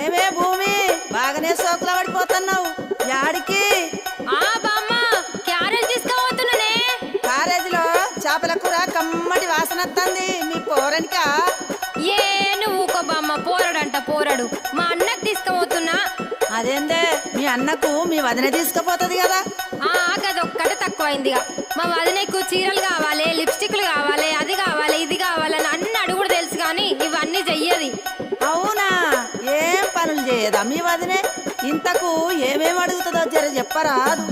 ఏమే భూమి? బాగానే సోకుల పడిపోతున్నావు. యాడికి? కాలేజీలో చేపల కూర కమ్మటి వాసన వస్తుంది మీ పోరనికా? ఏ నువ్వు బామ్మ పోరడంట పోరడు. మా అన్నకు తీసుకుపోతున్నా అదేందే? మీ అన్నకు మీ వదిన తీసుకుపోతుంది కదా. ఆ గదొక్కటే తక్కువైంది ఇక. మా వదినకు చీరలు చేయదా మీ వదినే? ఇంతకు ఏమేం అడుగుతుందో జర చెప్పరాదు.